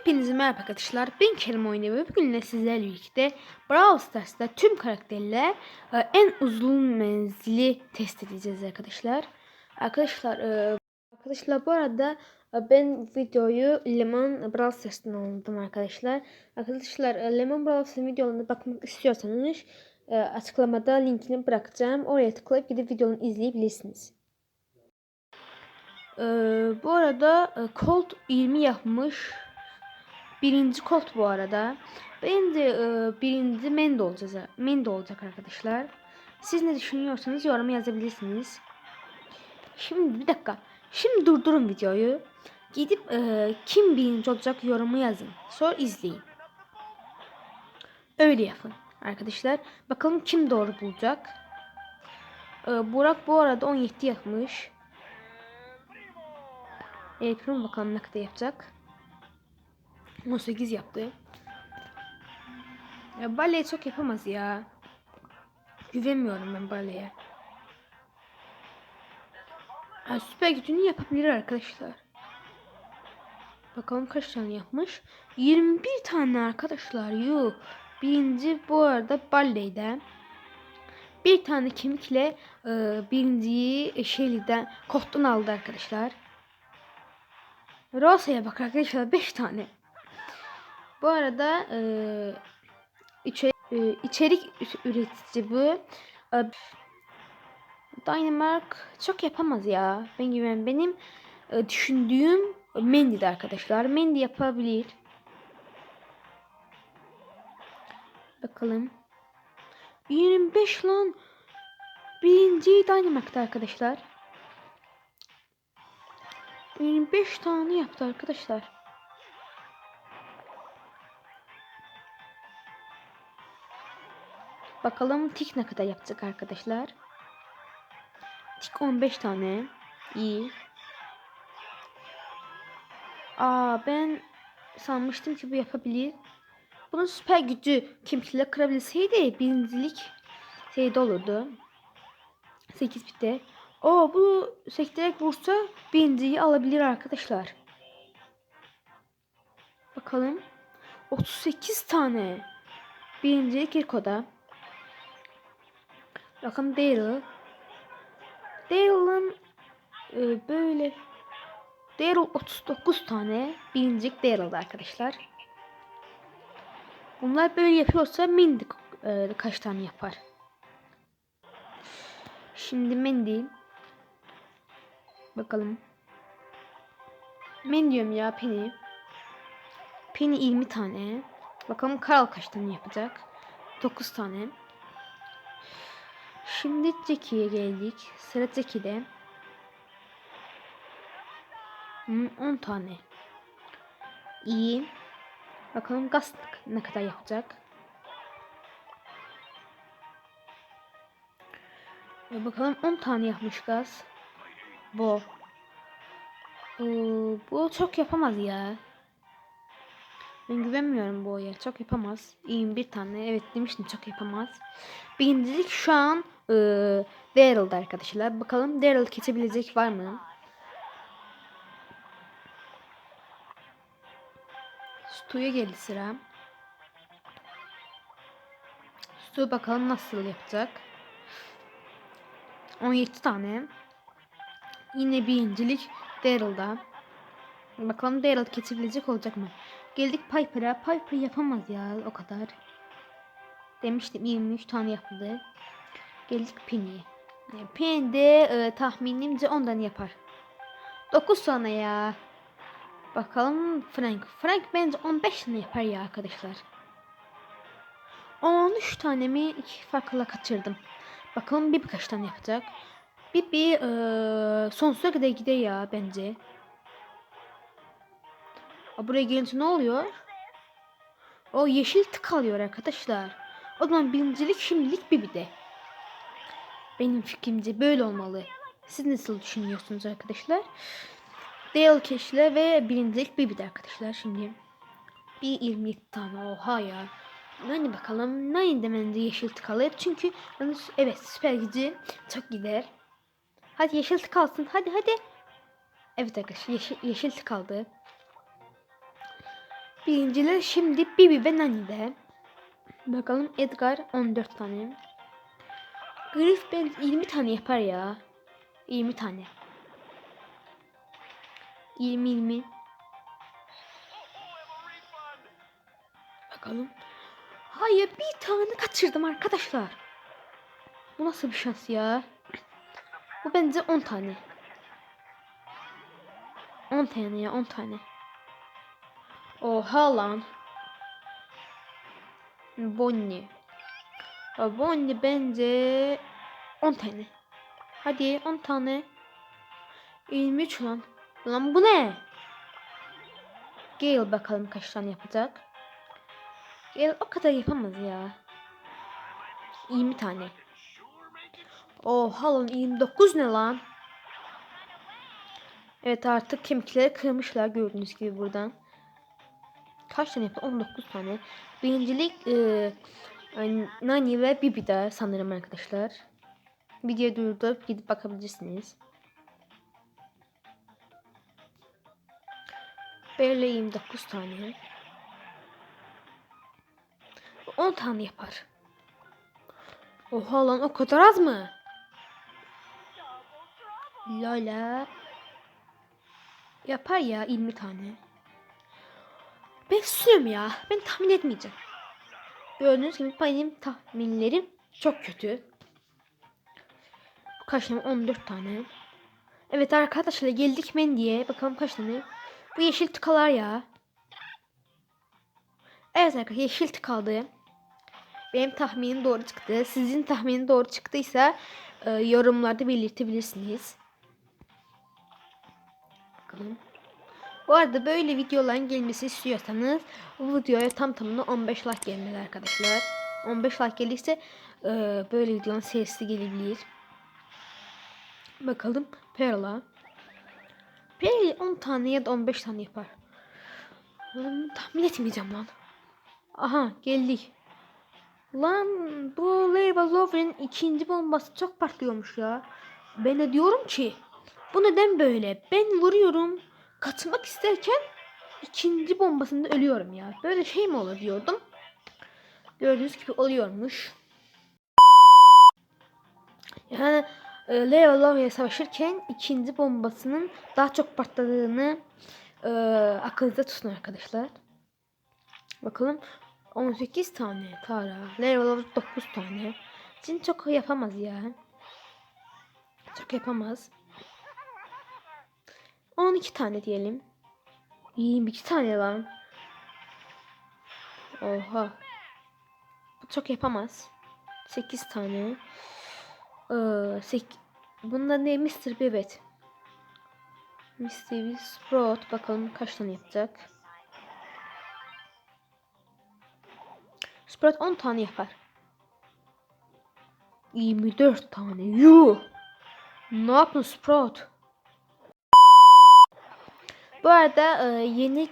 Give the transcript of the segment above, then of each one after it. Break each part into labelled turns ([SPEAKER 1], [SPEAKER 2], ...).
[SPEAKER 1] Hepinize merhaba arkadaşlar. Ben Kerim ve bugün sizlerle birlikte Brawl Stars'ta tüm karakterler e, en uzun menzili test edeceğiz arkadaşlar. Arkadaşlar e, arkadaşlar bu arada e, ben videoyu Lemon Brawl Stars'tan aldım arkadaşlar. Arkadaşlar Lemon Brawl Stars'ın videolarına bakmak istiyorsanız açıklamada linkini bırakacağım. Oraya tıklayıp gidip videonu izleyebilirsiniz. Ee, bu arada Colt 20 yapmış. Birinci Colt bu arada. Bence e, birinci Mendo olacağız. Mendo olacak arkadaşlar. Siz ne düşünüyorsanız yoruma yazabilirsiniz. Şimdi bir dakika. Şimdi durdurun videoyu. Gidip e, kim birinci olacak yorumu yazın. Sonra izleyin. Öyle yapın arkadaşlar. Bakalım kim doğru bulacak. E, Burak bu arada 17 yapmış. Ekran bakalım ne kadar yapacak. 18 yaptı. Ya baleye çok yapamaz ya. Güvenmiyorum ben baleye. Ha, süper gücünü yapabilir arkadaşlar. Bakalım kaç tane yapmış. 21 tane arkadaşlar. Yuh. Birinci bu arada Ballet'den. Bir tane kemikle e, birinciyi Shelly'den Kot'tan aldı arkadaşlar. Rosa'ya bak arkadaşlar 5 tane. Bu arada e, içe, e, içerik üretici bu. E, Dynamite çok yapamaz ya. Ben güven benim e, düşündüğüm Mendy'de arkadaşlar. Mendy yapabilir. Bakalım. 25 lan. Birinci Dynamite'da arkadaşlar. 25 tane yaptı arkadaşlar. Bakalım tik ne kadar yapacak arkadaşlar. Tik 15 tane. İyi. Aa ben sanmıştım ki bu yapabilir. Bunun süper gücü kimkiyle kırabilseydi birincilik şeyde olurdu. 8 bitte. O bu sektirerek vursa birinciyi alabilir arkadaşlar. Bakalım. 38 tane. Birinci Kirko'da. Bakın Daryl. Daryl'ın e, böyle Daryl 39 tane. Birincik Daryl'da arkadaşlar. Bunlar böyle yapıyorsa Mindy e, kaç tane yapar? Şimdi Mindy Bakalım. Men diyorum ya Penny. Penny 20 tane. Bakalım Karl kaç tane yapacak. 9 tane. Şimdi Jackie'ye geldik. Sıra Jackie'de. 10 tane. İyi. Bakalım Gus ne kadar yapacak. Ve bakalım 10 tane yapmış Gus. Bu. Ee, bu çok yapamaz ya. Ben güvenmiyorum bu oya. Çok yapamaz. İyiyim bir tane. Evet demiştim çok yapamaz. Birincilik şu an e, Daryl'da arkadaşlar. Bakalım Daryl kesebilecek var mı? Stu'ya geldi sıra. Stu bakalım nasıl yapacak. 17 tane. Yine birincilik Daryl'da. Bakalım Daryl kesebilecek olacak mı? Geldik Piper'a. Piper yapamaz ya o kadar. Demiştim 23 tane yapıldı. Geldik Penny'ye. Yani Penny de e, tahminimce ondan yapar. 9 tane ya. Bakalım Frank. Frank bence 15 tane yapar ya arkadaşlar. 13 tane mi? İki farkla kaçırdım. Bakalım bir birkaç tane yapacak. Bir bir e, sonsuza kadar gider ya bence. Aa, buraya gelince ne oluyor? O yeşil tık alıyor arkadaşlar. O zaman birincilik şimdilik bir bir de. Benim fikrimce böyle olmalı. Siz nasıl düşünüyorsunuz arkadaşlar? Dale Cash'le ve birincilik bir bir de arkadaşlar şimdi. Bir 27 tane oha ya. Nani bakalım. De bence yeşil tık alır. Çünkü evet süper gücü çok gider. Hadi yeşil tık alsın. Hadi hadi. Evet arkadaşlar yeşil, yeşil tık aldı. Birinciler şimdi Bibi ve Nani'de. Bakalım Edgar 14 tane. Griff ben 20 tane yapar ya. 20 tane. 20 20. Bakalım. Hayır bir tane kaçırdım arkadaşlar. Bu nasıl bir şans ya? Bu bence 10 tane. 10 tane ya 10 tane. Oha lan. Bonnie. Ya Bonnie bence 10 tane. Hadi 10 tane. 23 lan. Lan bu ne? Gale bakalım kaç tane yapacak. Gale o kadar yapamaz ya. 20 tane. Oha lan 29 ne lan? Evet artık kemikleri kırmışlar gördüğünüz gibi buradan. Kaç tane yaptı? 19 tane. Birincilik e, Nani ve Bibi'de sanırım arkadaşlar. Video durdurup gidip bakabilirsiniz. Böyle 29 tane. 10 tane yapar. Oha lan o kadar az mı? Lola. Yapar ya 20 tane. Ben susuyorum ya. Ben tahmin etmeyeceğim. Gördüğünüz gibi benim tahminlerim çok kötü. Kaç tane? 14 tane. Evet arkadaşlar geldik Mendy'ye. Bakalım kaç tane. Bu yeşil tıkalar ya. Evet arkadaşlar yeşil tıkaldı. Benim tahminim doğru çıktı. Sizin tahminin doğru çıktıysa e, yorumlarda belirtebilirsiniz. Bakalım. Bu arada böyle videoların gelmesi istiyorsanız bu videoya tam tamına 15 like gelmeli arkadaşlar. 15 like gelirse e, böyle videonun serisi gelebilir. Bakalım Perla. Perla 10 tane ya da 15 tane yapar. Lan, tahmin etmeyeceğim lan. Aha geldik. Lan bu Leyla Love'ın ikinci bombası çok patlıyormuş ya. Ben de diyorum ki bu neden böyle? Ben vuruyorum kaçmak isterken ikinci bombasında ölüyorum ya. Böyle şey mi olur diyordum. Gördüğünüz gibi oluyormuş. Yani e, Leo Love'ya savaşırken ikinci bombasının daha çok patladığını e, aklınızda tutun arkadaşlar. Bakalım 18 tane Tara. Leo Love 9 tane. Cin çok yapamaz ya. Çok yapamaz. 12 tane diyelim. 22 tane lan. Oha. Bu çok yapamaz. 8 tane. Ee, sek Bunda ne? Mr. Bebet. Mr. Sprout. Bakalım kaç tane yapacak. Sprout 10 tane yapar. 24 tane. Yuh. Ne yaptın Sprout? Bu arada e, yeni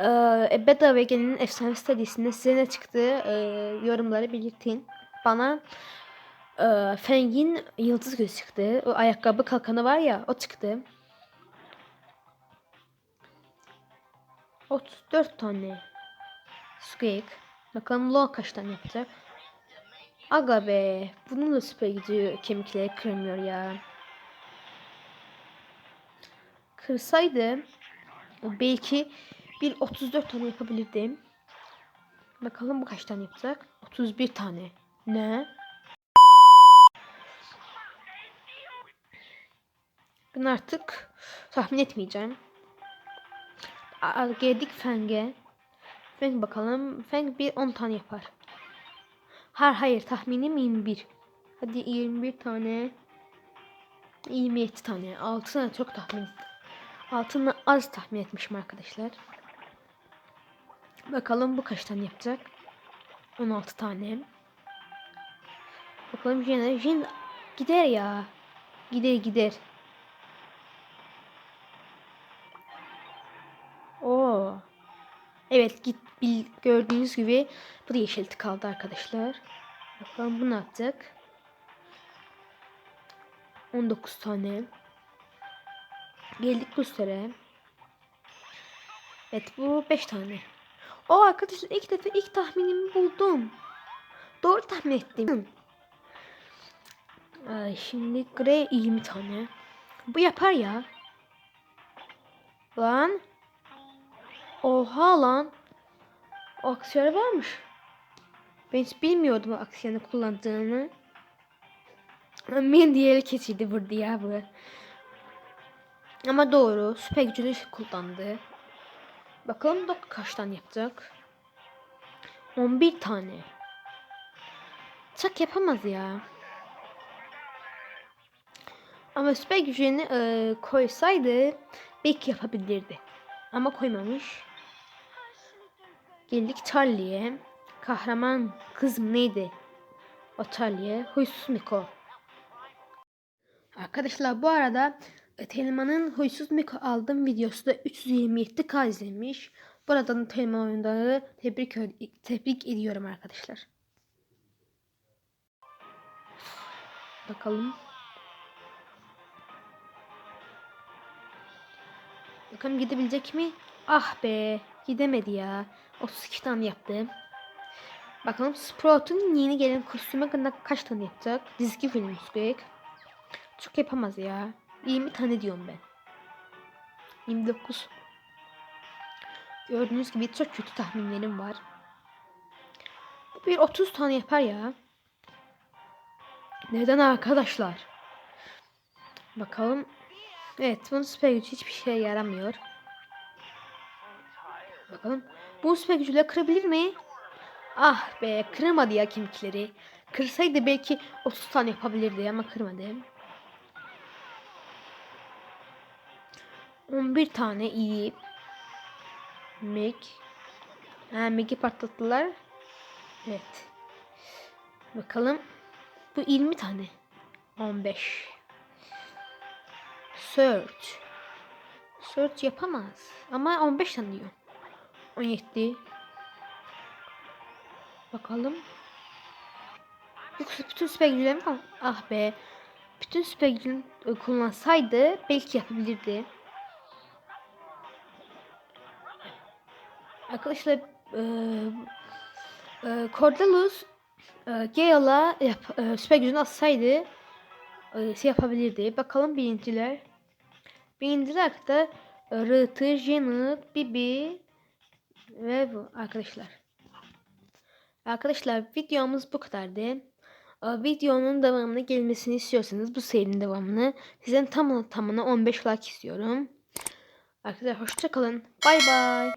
[SPEAKER 1] e, Bedava Ege'nin efsane stadisinde size ne çıktı e, yorumları belirtin. Bana e, Feng'in yıldız gözü çıktı. O ayakkabı kalkanı var ya o çıktı. 34 tane. Squeak. Bakalım Lo kaç tane yapacak. Aga be. Bunun da süper gücü kemikleri kırmıyor ya. Kırsaydı belki bir 34 tane yapabilirdim. Bakalım bu kaç tane yapacak? 31 tane. Ne? Ben artık tahmin etmeyeceğim. Geldik Feng'e. Feng bakalım. Feng bir 10 tane yapar. Hayır hayır tahminim 21. Hadi 21 tane. 27 tane. 6 tane çok tahmin. Altını az tahmin etmişim arkadaşlar. Bakalım bu kaç tane yapacak. 16 tane. Bakalım Jin. Jin gider ya. Gider gider. Oo. Evet git bil, gördüğünüz gibi bu da yeşil kaldı arkadaşlar. Bakalım bu ne yapacak? 19 tane. Geldik süre. Evet bu 5 tane. O arkadaşlar ilk defa ilk tahminimi buldum. Doğru tahmin ettim. Ay, şimdi Grey 20 tane. Bu yapar ya. Lan. Oha lan. O aksiyonu varmış. Ben hiç bilmiyordum o aksiyonu kullandığını. Ben diğeri keçiydi burada ya bu. Ama doğru. Süper gücünü kullandı. Bakalım da kaç tane yapacak. 11 tane. Çak yapamaz ya. Ama süper gücünü e, koysaydı belki yapabilirdi. Ama koymamış. Geldik Charlie'ye. Kahraman kız mı neydi? O Charlie'ye. Huysuz Miko. Arkadaşlar bu arada e, Telema'nın Huysuz Miko aldım videosu da 327k izlenmiş. Buradan Telema oyunları tebrik, tebrik ediyorum arkadaşlar. Bakalım. Bakalım gidebilecek mi? Ah be. Gidemedi ya. 32 tane yaptı. Bakalım Sprout'un yeni gelen kostümü hakkında kaç tane yapacak? Dizgi film Squeak. Çok yapamaz ya. 20 tane diyorum ben. 29. Gördüğünüz gibi çok kötü tahminlerim var. Bu bir 30 tane yapar ya. Neden arkadaşlar? Bakalım. Evet bunun süper gücü hiçbir şeye yaramıyor. Bakalım. Bu süper gücüyle kırabilir mi? Ah be kıramadı ya kemikleri. Kırsaydı belki 30 tane yapabilirdi ama kırmadı. 11 tane iyi. Meg. Ha, Meg'i patlattılar. Evet. Bakalım. Bu 20 tane. 15. Search. Search yapamaz. Ama 15 tane diyor. 17. Bakalım. Yoksa bütün süper güçlerim mi? Ah be. Bütün süper kullansaydı belki yapabilirdi. Arkadaşlar e, e, Cordalus e, Gale'a e, süper gücünü atsaydı e, şey yapabilirdi. Bakalım birinciler. Birinciler de Rıtı, Janet, Bibi ve bu arkadaşlar. Arkadaşlar videomuz bu kadardı. E, videonun devamını gelmesini istiyorsanız bu serinin devamını sizden tam tamına 15 like istiyorum. Arkadaşlar hoşçakalın. Bay bay.